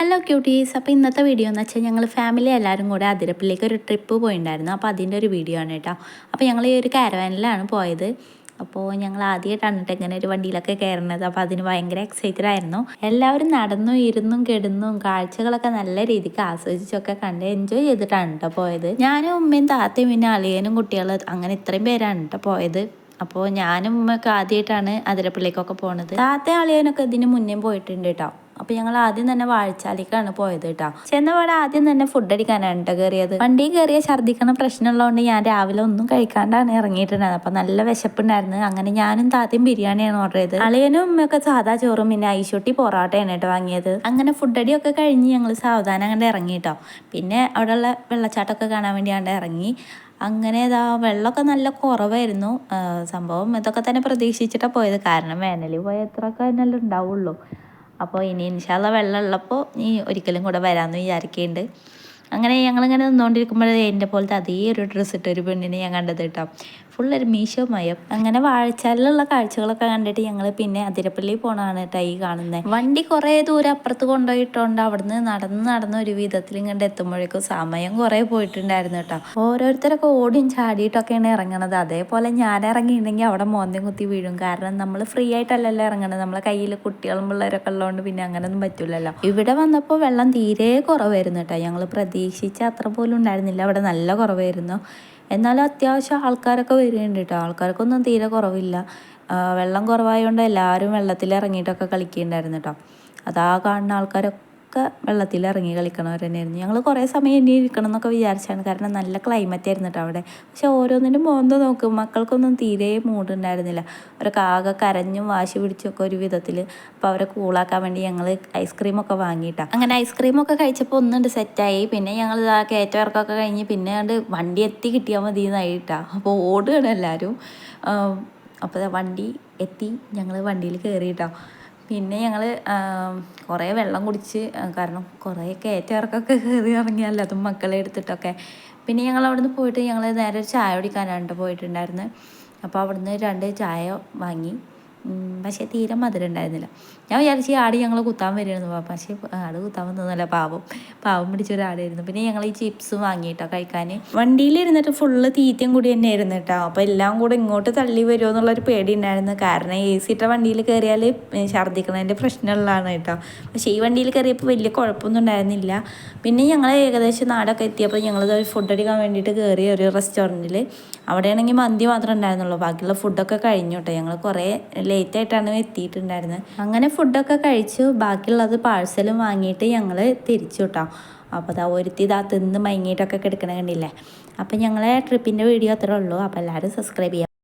Hello quotes അപ്പോൾ ഇന്നത്തെ video എന്ന് വെച്ചാൽ ഞങ്ങൾ ഫാമിലി എല്ലാവരും കൂടെ അതിരപ്പിലേക്ക് ഒരു ട്രിപ്പ് പോയിട്ടുണ്ടായിരുന്നു അപ്പോൾ അതിന്റെ ഒരു വീഡിയോ ആണ് കേട്ടോ. അപ്പോൾ ഞങ്ങൾ ഈ ഒരു കാരവാനിലാണ് പോയത്. അപ്പോൾ ഞങ്ങൾ ആദ്യമായിട്ടാണ് കേട്ടോ ഇങ്ങനെ ഒരു വണ്ടിയിലൊക്കെ കയറുന്നത് അപ്പോൾ അതിന് ഭയങ്കര എക്സൈറ്റഡ് ആയിരുന്നു. എല്ലാവരും നടന്നും ഇരുന്നും കിടന്നും കാഴ്ചകളൊക്കെ നല്ല രീതിക്ക് ആസ്വദിച്ചൊക്കെ കണ്ട് എൻജോയ് ചെയ്തിട്ടാണ് കേട്ടോ പോയത്. ഞാനും ഉമ്മയും താത്തയും പിന്നെ അളിയനും കുട്ടികൾ അങ്ങനെ ഇത്രയും പേരാണ് കേട്ടോ പോയത്. അപ്പോൾ ഞാനും ഉമ്മയൊക്കെ ആദ്യമായിട്ടാണ് അതിരപ്പള്ളിക്കൊക്കെ പോണത്. താത്തയും അളിയനൊക്കെ ഇതിന് മുന്നേ പോയിട്ടുണ്ട് കേട്ടോ അപ്പൊ ഞങ്ങൾ ആദ്യം തന്നെ വാഴച്ചാലിക്കാണ് പോയത് കേട്ടോ. ചെന്നപാടെ ആദ്യം തന്നെ ഫുഡ് അടിക്കാനാണ് കേട്ടോ കയറിയത് വണ്ടി കയറിയ ഛർദ്ദിക്കണ പ്രശ്നമുള്ളതുകൊണ്ട് ഞാൻ രാവിലെ ഒന്നും കഴിക്കാണ്ടാണ് ഇറങ്ങിയിട്ടുണ്ടായത് അപ്പൊ നല്ല വിശപ്പുണ്ടായിരുന്നു. അങ്ങനെ ഞാനും താത്തയും ബിരിയാണിയാണ് ഓർഡർ ചെയ്തത്. അളിയനും ഉമ്മയൊക്കെ സാധാ ചോറും പിന്നെ ഐശൊട്ടി പൊറോട്ടയാണ് കേട്ടോ വാങ്ങിയത്. അങ്ങനെ ഫുഡ് അടിയൊക്കെ കഴിഞ്ഞ് ഞങ്ങൾ സാവധാനം അങ്ങോട്ട് ഇറങ്ങി കേട്ടോ. പിന്നെ അവിടെയുള്ള വെള്ളച്ചാട്ടമൊക്കെ കാണാൻ വേണ്ടിയാണ്ട് ഇറങ്ങി. അങ്ങനെ ഇതാ വെള്ളമൊക്കെ നല്ല കുറവായിരുന്നു. സംഭവം ഇതൊക്കെ തന്നെ പ്രതീക്ഷിച്ചിട്ടാണ് പോയത്. കാരണം വേനലിൽ പോയ എത്രയൊക്കെ അതിനെല്ലാം ഉണ്ടാവുള്ളൂ. അപ്പോൾ ഇനി ഇൻഷാല്ല വെള്ളം ഉള്ളപ്പോൾ ഇനി ഒരിക്കലും കൂടെ വരാമെന്ന് വിചാരിക്കുന്നുണ്ട് അങ്ങനെ ഞങ്ങളിങ്ങനെ നിന്നുകൊണ്ടിരിക്കുമ്പോഴേ എന്റെ പോലത്തെ അതേ ഒരു ഡ്രസ്സ് ഇട്ട ഒരു പെണ്ണിനെ ഞാൻ കണ്ടത് കേട്ടോ. ഫുൾ ഒരു മീശോ മയം. അങ്ങനെ വാഴച്ചാലിലുള്ള കാഴ്ചകളൊക്കെ കണ്ടിട്ട് ഞങ്ങൾ പിന്നെ അതിരപ്പള്ളി പോണാണ് കേട്ടോ ഈ കാണുന്നത് വണ്ടി കുറേ ദൂരം അപ്പുറത്ത് കൊണ്ടുപോയിട്ടുണ്ട് അവിടുന്ന് നടന്ന് നടന്ന് ഒരു വിധത്തിൽ ഇങ്ങോട്ട് എത്തുമ്പോഴേക്കും സമയം കുറേ പോയിട്ടുണ്ടായിരുന്നു കേട്ടോ ഓരോരുത്തരൊക്കെ ഓടിയും ചാടിയിട്ടൊക്കെയാണ് ഇറങ്ങണത്. അതേപോലെ ഞാൻ ഇറങ്ങിയിട്ടുണ്ടെങ്കിൽ അവിടെ മോന്തം കുത്തി വീഴും. കാരണം നമ്മൾ ഫ്രീ ആയിട്ടല്ലല്ലോ ഇറങ്ങണത്. നമ്മളെ കയ്യിൽ കുട്ടികളും പിള്ളേരൊക്കെ ഉള്ളതുകൊണ്ട് പിന്നെ അങ്ങനെയൊന്നും പറ്റില്ലല്ലോ ഇവിടെ വന്നപ്പോൾ വെള്ളം തീരെ കുറവായിരുന്നു കേട്ടോ ഞങ്ങൾ പ്രതീക്ഷിച്ച അത്ര പോലും ഉണ്ടായിരുന്നില്ല. അവിടെ നല്ല കുറവായിരുന്നു. എന്നാലും അത്യാവശ്യം ആൾക്കാരൊക്കെ വരുന്നുണ്ട് കേട്ടോ. ആൾക്കാർക്കൊന്നും തീരെ കുറവില്ല. വെള്ളം കുറവായതുകൊണ്ട് എല്ലാവരും വെള്ളത്തിൽ ഇറങ്ങിയിട്ടൊക്കെ കളിക്കുന്നുണ്ടായിരുന്നു കേട്ടോ. അതാ കാണുന്ന ആൾക്കാരൊക്കെ ഒക്കെ വെള്ളത്തിൽ ഇറങ്ങി കളിക്കണവർ തന്നെയായിരുന്നു. ഞങ്ങൾ കുറേ സമയം ഇനി ഇരിക്കണം എന്നൊക്കെ വിചാരിച്ചാണ്. കാരണം നല്ല ക്ലൈമറ്റ് ആയിരുന്നു കേട്ടോ അവിടെ. പക്ഷെ ഓരോന്നിനും മോന്ത നോക്കും മക്കൾക്കൊന്നും തീരെ മൂടുണ്ടായിരുന്നില്ല അവരൊക്കെ ആകെ കരഞ്ഞും വാശി പിടിച്ചൊക്കെ ഒരു വിധത്തിൽ. അപ്പോൾ അവരെ കൂളാക്കാൻ വേണ്ടി ഞങ്ങൾ ഐസ്ക്രീമൊക്കെ വാങ്ങിയിട്ടാണ് അങ്ങനെ ഐസ്ക്രീമൊക്കെ കഴിച്ചപ്പോൾ ഒന്നുണ്ട് സെറ്റായി പിന്നെ ഞങ്ങൾ ഇതാ കയറ്റവർക്കൊക്കെ കഴിഞ്ഞ് പിന്നെ കണ്ട് വണ്ടി എത്തി കിട്ടിയാൽ മതി എന്നായിട്ടാണ് അപ്പോൾ ഓടുകയാണ് എല്ലാവരും അപ്പോൾ വണ്ടി എത്തി ഞങ്ങൾ വണ്ടിയിൽ കയറിയിട്ടാണ് പിന്നെ ഞങ്ങൾ കുറേ വെള്ളം കുടിച്ച് കാരണം കുറേ കയറ്റിറക്കൊക്കെ കയറി ഇറങ്ങിയല്ലോ അതും മക്കളെ എടുത്തിട്ടൊക്കെ. പിന്നെ ഞങ്ങൾ അവിടുന്ന് പോയിട്ട് ഞങ്ങൾ നേരെ ചായ കുടിക്കാനാണ് പോയിട്ടുണ്ടായിരുന്നു. അപ്പോൾ അവിടുന്ന് രണ്ട് ചായ വാങ്ങി. പക്ഷേ തീരെ മധുരം ഉണ്ടായിരുന്നില്ല. ഞാൻ വിചാരിച്ചു ആട് ഞങ്ങൾ കുത്താൻ വരുമായിരുന്നു പക്ഷേ ആട് കുത്താൻ വന്നതല്ല പാവം. പാവം പിടിച്ചൊരു ആടായിരുന്നു. പിന്നെ ഞങ്ങൾ ഈ ചിപ്സ് വാങ്ങിയിട്ടോ കഴിക്കാൻ വണ്ടിയിലിരുന്നിട്ട് ഫുള്ള് തീറ്റയും കൂടി തന്നെ ആയിരുന്നു കേട്ടോ. അപ്പോൾ എല്ലാം കൂടെ ഇങ്ങോട്ട് തള്ളി വരുമോ എന്നുള്ളൊരു പേടി ഉണ്ടായിരുന്നു കാരണം എ സി ഇട്ട വണ്ടിയിൽ കയറിയാൽ ഛർദ്ദിക്കണതിന്റെ പ്രശ്നമുള്ളതാണ് കേട്ടോ. പക്ഷേ ഈ വണ്ടിയിൽ കയറിയപ്പോൾ വലിയ കുഴപ്പമൊന്നും ഉണ്ടായിരുന്നില്ല. പിന്നെ ഞങ്ങൾ ഏകദേശം നാടൊക്കെ എത്തിയപ്പോൾ ഞങ്ങൾ ഫുഡ് അടിക്കാൻ വേണ്ടിയിട്ട് കയറിയ ഒരു റെസ്റ്റോറന്റിൽ അവിടെയാണെങ്കിൽ മന്തി മാത്രമേ ഉണ്ടായിരുന്നുള്ളൂ. ബാക്കിയുള്ള ഫുഡൊക്കെ കഴിഞ്ഞു കേട്ടോ. ഞങ്ങൾ കുറേ ലേറ്റ് ആയിട്ടാണ് എത്തിയിട്ടുണ്ടായിരുന്നത് അങ്ങനെ ഫുഡൊക്കെ കഴിച്ചു. ബാക്കിയുള്ളത് പാഴ്സലും വാങ്ങിയിട്ട് ഞങ്ങൾ തിരിച്ചു കേട്ടോ അപ്പോൾ അതാ ഒരുത്തി ഇതാ തിന്ന് മയങ്ങിയിട്ടൊക്കെ കിടക്കണ കണ്ടില്ലേ? അപ്പം ഞങ്ങളെ ട്രിപ്പിന്റെ വീഡിയോ അത്രേ ഉള്ളൂ. അപ്പോൾ എല്ലാവരും സബ്സ്ക്രൈബ് ചെയ്യാം.